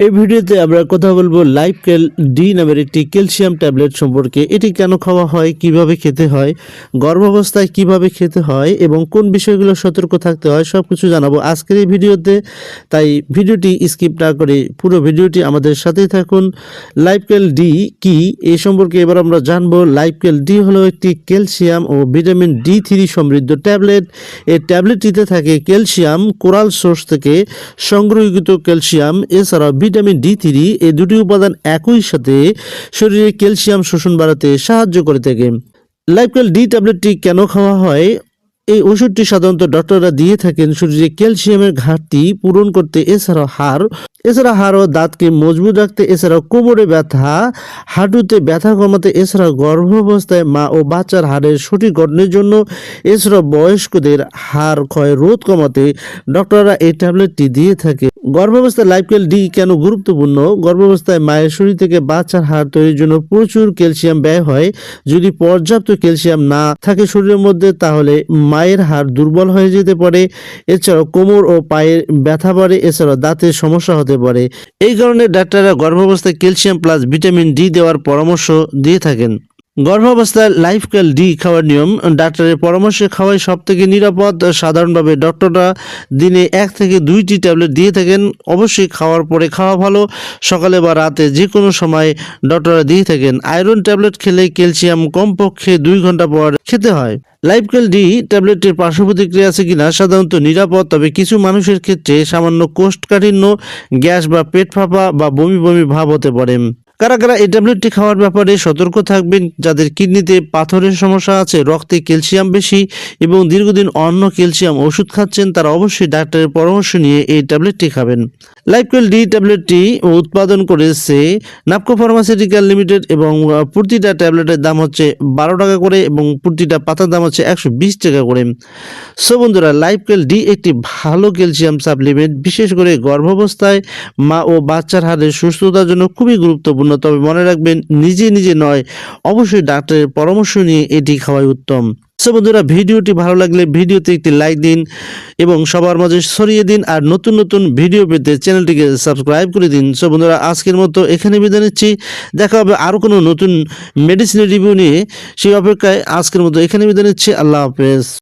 এই ভিডিওতে আমরা কথা বলব লাইফ ক্যাল ডি নামের একটি ক্যালসিয়াম ট্যাবলেট সম্পর্কে। এটি কেন খাওয়া হয়, কীভাবে খেতে হয়, গর্ভাবস্থায় কীভাবে খেতে হয় এবং কোন বিষয়গুলো সতর্ক থাকতে হয় সব কিছু জানাব আজকের এই ভিডিওতে। তাই ভিডিওটি স্কিপ না করে পুরো ভিডিওটি আমাদের সাথেই থাকুন। লাইফ ক্যাল ডি কি? এ সম্পর্কে এবার আমরা জানব লাইফ ক্যাল ডি হলো একটি ক্যালসিয়াম ও ভিটামিন ডি থ্রি সমৃদ্ধ ট্যাবলেট এই ট্যাবলেটটিতে থাকে ক্যালসিয়াম কোরাল সোর্স থেকে সংগ্রহীত ক্যালসিয়াম এছাড়াও ভিটামিন ডি থ্রি এই দুটি উপাদান একই সাথে শরীরে ক্যালসিয়াম শোষণ বাড়াতে সাহায্য করে থাকে। লাইফকেল ডি ট্যাবলেটটি কেন খাওয়া হয়? এই ওষুধটি সাধারণত ডক্টররা দিয়ে থাকেন শরীরে ক্যালসিয়ামের ঘাটতি পূরণ করতে, এছাড়াও হাড়। এছাড়া হাড় ও দাঁতকে মজবুত রাখতে, এছাড়াও কোমরে ব্যথা, হাঁটুতে ব্যথা কমাতে, এছাড়াও গর্ভাবস্থায় মা ও বাচ্চার হাড়ের সঠিক গঠনের জন্য, এছাড়াও বয়স্কদের হাড় ক্ষয় রোধ কমাতে ডক্টররা এই ট্যাবলেটটি দিয়ে থাকে গর্ভাবস্থায় লাইফকেল ডি কেন গুরুত্বপূর্ণ? গর্ভাবস্থায় মায়ের শরীর থেকে বাচ্চার হাড় তৈরির জন্য প্রচুর ক্যালসিয়াম ব্যয় হয়। যদি পর্যাপ্ত ক্যালসিয়াম না থাকে শরীরের মধ্যে, তাহলে মায়ের হাড় দুর্বল হয়ে যেতে পারে। এছাড়াও কোমর ও পায়ের ব্যথা বাড়ে, এছাড়াও দাঁতের সমস্যা হতে পারে। এই কারণে ডাক্তাররা গর্ভাবস্থায় ক্যালসিয়াম প্লাস ভিটামিন ডি দেওয়ার পরামর্শ দিয়ে থাকেন। গর্ভাবস্থায় লাইফকেল ডি খাওয়ার নিয়ম। ডাক্তারের পরামর্শে খাওয়াই সব থেকে নিরাপদ। সাধারণভাবে ডক্টররা দিনে এক থেকে দুইটি ট্যাবলেট দিয়ে থাকেন। অবশ্যই খাওয়ার পরে খাওয়া ভালো। সকালে বা রাতে যে কোনো সময় ডক্টররা দিয়ে থাকেন। আয়রন ট্যাবলেট খেলে ক্যালসিয়াম কমপক্ষে দুই ঘণ্টা পর খেতে হয়। লাইফকেল ডি ট্যাবলেটের পার্শ্ব প্রতিক্রিয়া আছে কিনা সাধারণত নিরাপদ। তবে কিছু মানুষের ক্ষেত্রে সামান্য কোষ্ঠকাঠিন্য, গ্যাস বা পেট ফাঁপা বা বমি বমি ভাব হতে পারে। কারা কারা এই ট্যাবলেটটি খাওয়ার ব্যাপারে সতর্ক থাকবেন, যাদের কিডনিতে পাথরের সমস্যা আছে, রক্তে ক্যালসিয়াম বেশি এবং দীর্ঘদিন অন্য ক্যালসিয়াম ওষুধ খাচ্ছেন, তারা অবশ্যই ডাক্তারের পরামর্শ নিয়ে এই ট্যাবলেটটি খাবেন। লাইফকেল ডি ট্যাবলেটটি উৎপাদন করেছে নাপকো ফার্মাসিউটিক্যাল লিমিটেড এবং প্রতিটা ট্যাবলেটের দাম হচ্ছে বারো টাকা করে এবং প্রতিটা পাতার দাম হচ্ছে একশো বিশ টাকা করে। সো বন্ধুরা লাইফকেল ডি একটি ভালো ক্যালসিয়াম সাপ্লিমেন্ট, বিশেষ করে গর্ভাবস্থায় মা ও বাচ্চার হাড়ের সুস্থতার জন্য খুবই গুরুত্বপূর্ণ। তবে মনে রাখবেন, নিজে নিজে নয়, অবশ্যই ডাক্তারের পরামর্শ নিয়ে এটি খাওয়াই উত্তম। সো বন্ধুরা, ভিডিওটি ভালো লাগলে ভিডিওতে একটি লাইক দিন এবং সবার মাঝে ছড়িয়ে দিন আর নতুন নতুন ভিডিও পেতে চ্যানেলটিকে সাবস্ক্রাইব করে দিন। সো বন্ধুরা, আজকের মতো এখানে বিদায় নিচ্ছি। দেখা হবে আরও কোনো নতুন মেডিসিনের রিভিউ নিয়ে। সেই অপেক্ষায় আজকের মতো এখানে বিদায় নিচ্ছি। আল্লাহ হাফেজ।